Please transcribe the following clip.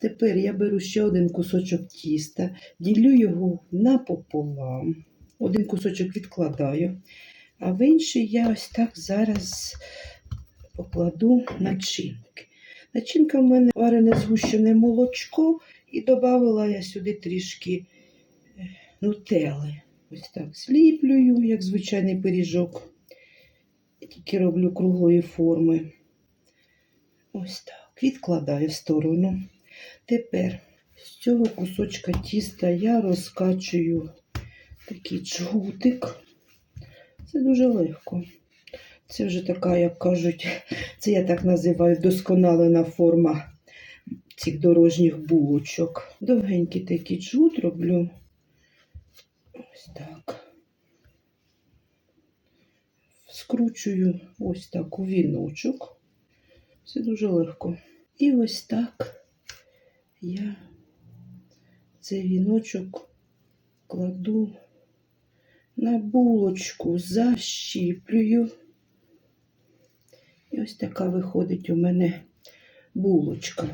Тепер я беру ще один кусочок тіста, ділю його напополам. Один кусочок відкладаю, а в інший я ось так зараз покладу начинки. Начинка в мене варене згущене молочко, і додала я сюди трішки е, нутели. Ось так зліплюю, як звичайний пиріжок. Тільки роблю круглої форми. Ось так. Відкладаю в сторону. Тепер з цього кусочка тіста я розкачую такий джгутик. Це дуже легко. Це вже така, як кажуть, це я так називаю досконалена форма цих дорожніх булочок. Довгенький такий джгут роблю. Ось так. Скручую ось так у віночок. Це дуже легко. І ось так я цей віночок кладу на булочку, защіплюю. І ось така виходить у мене булочка.